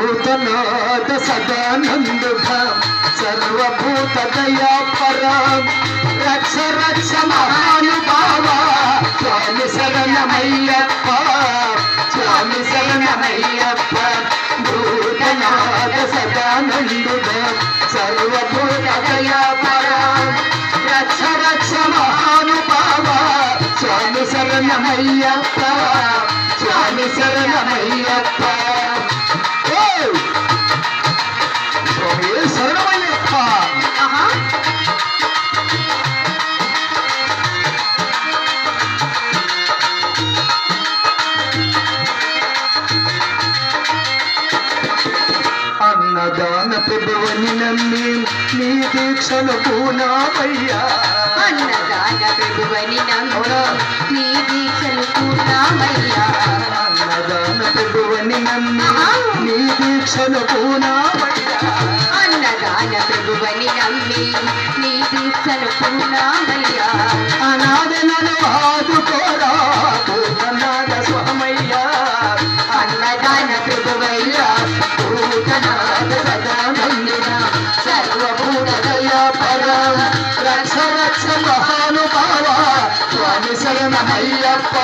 భూతనాథ సదానందుడ సర్వభూత దయా దయాపర రక్ష రక్ష మహానుభావ స్వామి శరణమయ్యప్ప స్వామి శరణమయ్యప్ప. భూతనాథ సదానందుడ సర్వభూత దయా దయాపర రక్ష రక్ష మహానుభావ స్వామి శరణమయ్యప్ప స్వామి శరణమయ్యప్ప. అన్నదాన ప్రభువని నమ్మి నీ దీక్షను పూనామయ్యా. అన్నదాన ప్రభువని నమ్మి నీ దీక్షలు పూర్ణమయ్యా అన్నదాన ప్రభువని నమ్మి. నీ దీక్షను పూనామయ్యా. అన్నదాన ప్రభువని నమ్మి నీ దీక్షలు పూర్ణమయ్యా శరణమయ్యప్ప.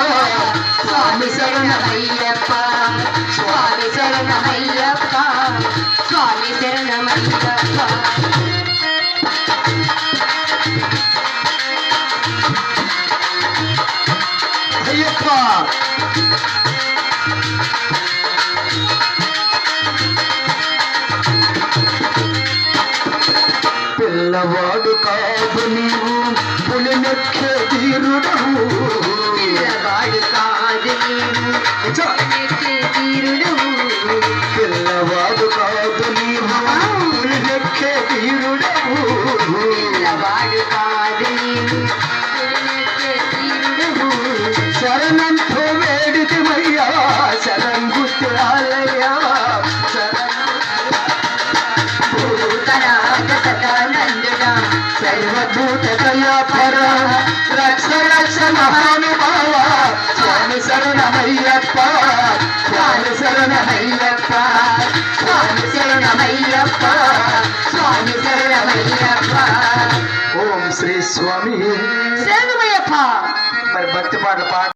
స్వామి శరణమయ్యప్ప. స్వామి శరణమయ్యప్ప. స్వామి శరణమయ్యప్ప. అయ్యప్ప. ಕಾದನಿವು ಪುಣ್ಯಕ್ಷ ತೀರುಡವು ತಿರವಾಡು ಕಾದನಿವು ಪುಣ್ಯಕ್ಷ ತೀರುಡವು ತಿರವಾಡು ಕಾದನಿವು ಪುಣ್ಯಕ್ಷ ತೀರುಡವು ತಿರವಾಡು ಕಾದನಿವು ಪುಣ್ಯಕ್ಷ ತೀರುಡವು ಶರಣಂತ సర్వభూత దయాపర రక్ష రక్ష మహానుభావ స్వామి. శరణమయ్యప్ప స్వామి శరణమయ్యప్ప స్వామి శరణమయ్యప్ప స్వామి శరణమయ్యప్ప ఓం శ్రీ స్వామి. శరణమయ్యప్ప మరి భక్తి పాటలు పాట